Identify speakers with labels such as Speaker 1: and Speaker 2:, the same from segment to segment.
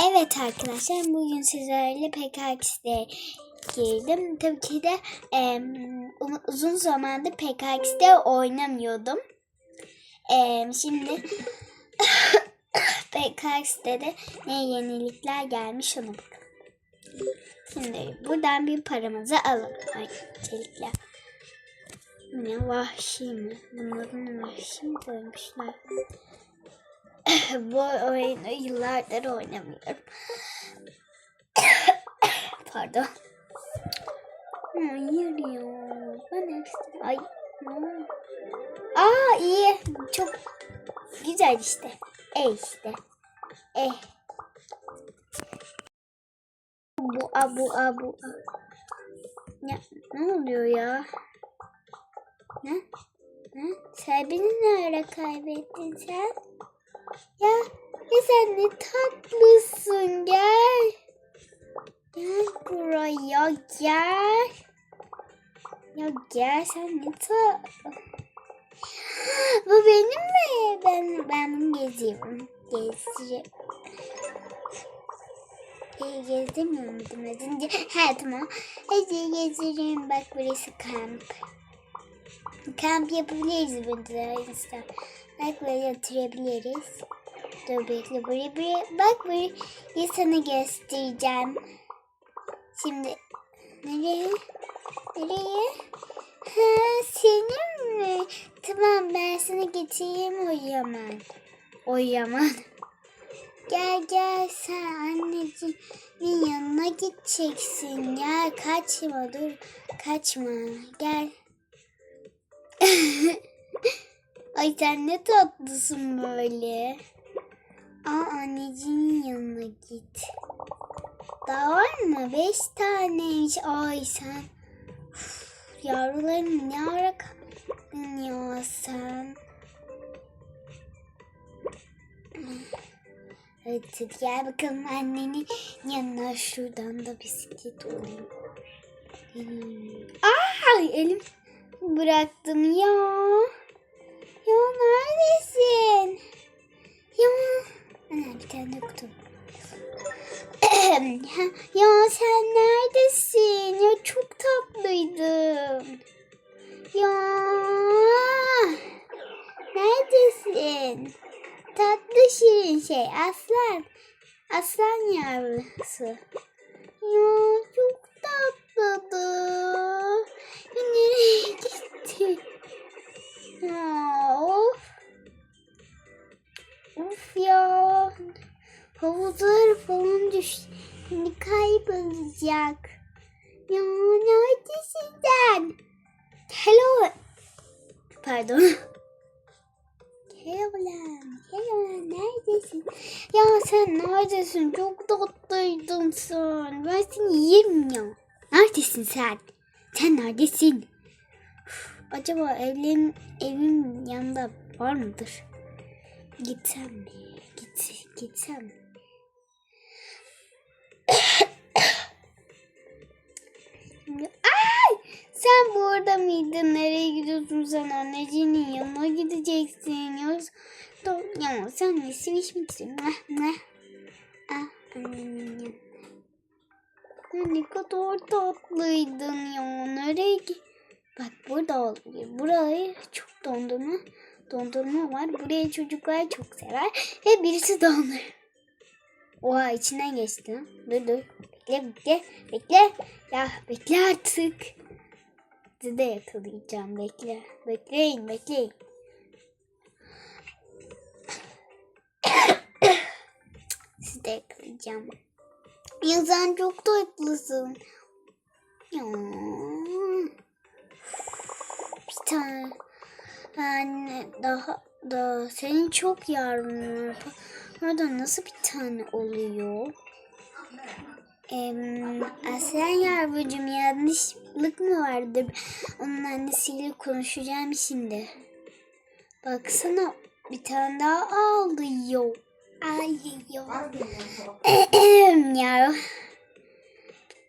Speaker 1: Evet arkadaşlar bugün sizlerle PKX'de girdim. Tabii ki de u- uzun zamandır PKX'de oynamıyordum. Em, şimdi PKX'de de ne yenilikler gelmiş ona bakalım. Şimdi buradan bir paramızı alalım. Öncelikle. Ne vahşi mi? Bunların vahşi mi koymuşlar? Bu oyunu yıllardır oynamıyorum. Pardon. Hayır ya. Ben. Ay. Aa iyi. Çok güzel işte. E işte. E. Bu a bu a bu a. Ya, ne oluyor ya? Ne? Ne? Sen beni ne ara kaybettin sen? Ya, ya sen ne tatlısın gel. Gel buraya gel. Ya gel sen ne ta... Bu benim mi? Ben ben bunu geziyorum. Gezeceğim. Ee, gezemiyor muydum az? Ha tamam. Hadi gezelim. Bak burası kamp. Kamp yapabiliriz burada. Insta. Bak böyle oturabiliriz. Dur bekle buraya buraya. Bak buraya sana göstereceğim. Şimdi nereye? Nereye? Ha senin mi? Tamam ben sana getireyim o yaman. O yaman. Gel gel sen anneciğimin yanına gideceksin. Gel kaçma dur. Kaçma. Gel. Ay sen ne tatlısın böyle. Aa anneciğinin yanına git. Daha var mı? Beş taneymiş. Ay sen. Uf, yavrularını ne ara kaldın ya sen. Hadi gel bakalım annenin yanına şuradan da bisiklet olayım. Ay elim bıraktım. Ya neredesin? Ya. Ana bir tane kutu. ya sen neredesin? Ya çok tatlıydın. Ya. Neredesin? Tatlı şirin şey. Aslan. Aslan yavrusu. Ya Pardon. Hello lan. Neredesin? Ya sen neredesin? Çok tatlıydın sen. Ben seni yerim ya. Neredesin sen? Sen neredesin? Üf, Acaba evlerin, evin yanında var mıdır? Gitsem mi? Git, gitsem mi? Şimdi-! Sen burada mıydın? Nereye gidiyorsun sen? Anneciğinin yanına gideceksin. Yoksa ya sen ne siviş misin? Meh, meh. Ah, annenin yanına. Ya ne kadar tatlıydın ya. Nereye gi- Bak burada oluyor. Burayı çok dondurma. Dondurma var. Buraya çocuklar çok sever. Ve birisi dondur. Oha içinden geçti. Dur dur. Bekle bekle. Bekle. Ya bekle artık. Sizi de yakalayacağım. Bekle. Bekleyin bekleyin. Sizi de yakalayacağım. Ya sen çok tatlısın. Ya. Bir tane yani daha da senin çok yavrum var. Nasıl bir tane oluyor? Em, Aslan yavrucuğum yanlışlık mı vardır? Onun annesiyle konuşacağım şimdi. Baksana bir tane daha ağlıyor. Yok. ya.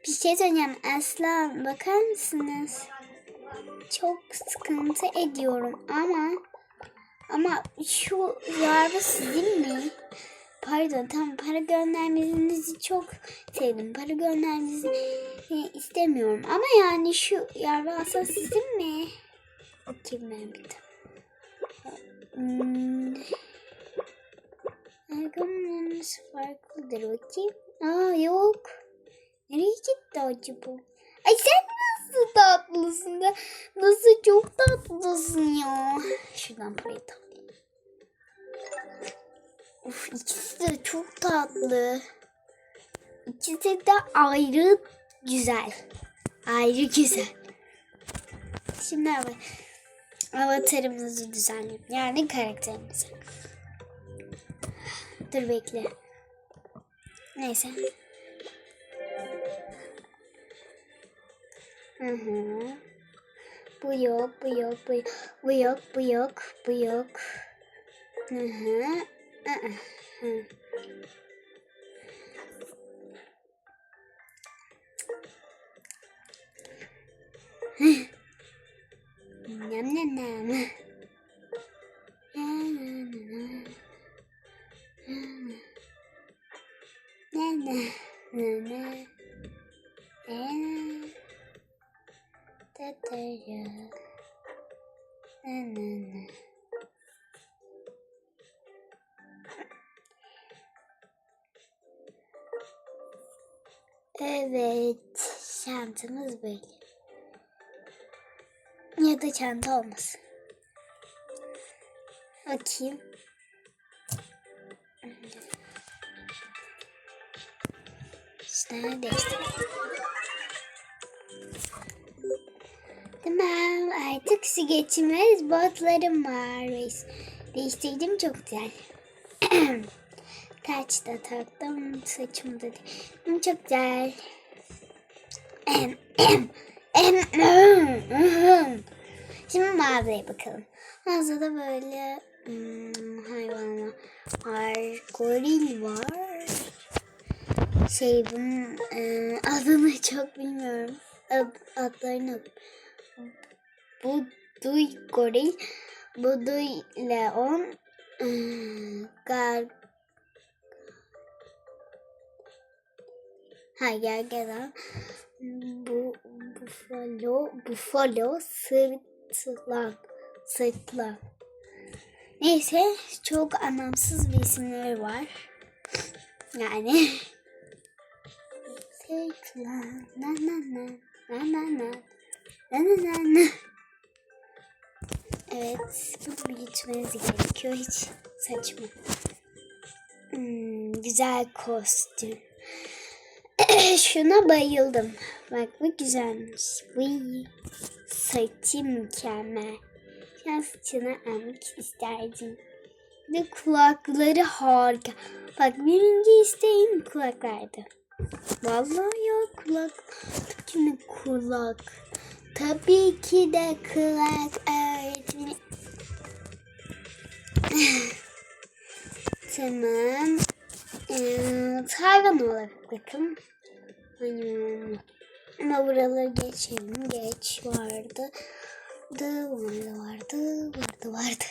Speaker 1: Bir şey söyleyeceğim. Aslan bakar mısınız? Çok sıkıntı ediyorum ama ama şu yavru sizin mi? Pardon tam para göndermenizi çok sevdim. Para göndermenizi e, istemiyorum. Ama yani şu yarvasa sizin mi? Bakayım ben bir de. Hmm. Arkamız farklıdır bakayım. Aa yok. Nereye gitti acaba? Ay sen nasıl tatlısın da nasıl çok tatlısın ya. Şuradan parayı alayım. Of ikisi de çok tatlı. İkisi de ayrı güzel. Ayrı güzel. Şimdi av- avatarımızı düzenleyelim. Yani karakterimizi. Dur bekle. Neyse. Hı hı. Bu yok, bu yok, bu yok, bu yok, bu yok. Hı hı. Hı hı. Nam nam nam. Na Evet, çantamız böyle. Ya da çanta olmasın. Bakayım. İşte değiştirdim. Tamam artık su geçmez botlarım var. Değiştirdim çok güzel. Taç da taktım saçımı da. Çok güzel. Şimdi mağazaya bakalım. Mağazada böyle hmm, hayvanlar var. Goril var. Şey bunun e, adını çok bilmiyorum. Ad, adlarını bu duy goril, bu duy leon, e, gar ha gergedan, bu buffalo, buffalo, sırtlan, sırtlan. Neyse çok anlamsız bir isimleri var. Yani sırtlan, na na na, na na na, na na na na. Evet, bunu geçmeniz gerekiyor. Hiç saçma. Hmm, güzel kostüm. Şuna bayıldım. Bak bu güzelmiş. Vıy. Saçı mükemmel. Sen saçını almak isterdim. Ve kulakları harika. Bak birinci isteğim kulaklardı. Vallahi ya kulak. De kulak. Tabii ki de kulak öğretmeni. tamam. Ee, hayvan olarak bakın. Hmm. Ama buraları geçelim. Geç vardı. Vardı, vardı, vardı, vardı, vardı.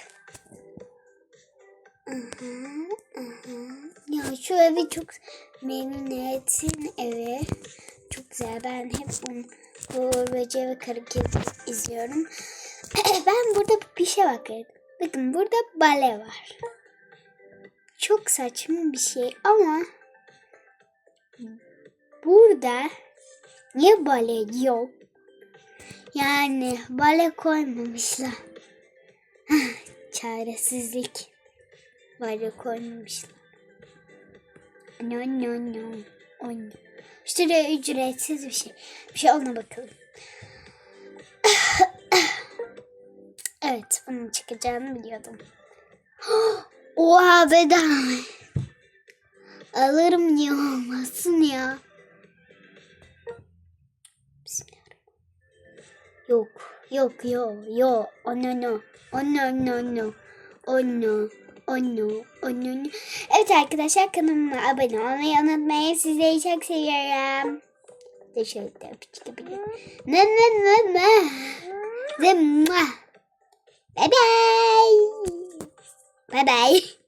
Speaker 1: Aha, aha. Ya şu evi çok memnuniyetin evi. Çok güzel. Ben hep bunu bu Böceği ve Karı Kedi izliyorum. ben burada bir şey bakıyorum. Bakın burada bale var. Çok saçma bir şey ama burada niye bale yok? Yani bale koymamışlar. Çaresizlik. Bale koymamışlar. No no no. Oh, no. Şuraya ücretsiz bir şey. Bir şey ona bakalım. evet bunun çıkacağını biliyordum. Oha bedava. Alırım niye olmasın ya. Yok. Yok yok yok. Oh no no. Oh no no no. Oh no. Oh no. Oh no no. Evet arkadaşlar kanalıma abone olmayı unutmayın. Sizleri çok seviyorum. Öpücük de Ne ne ne ne. Ve. Bye bye. Bye bye.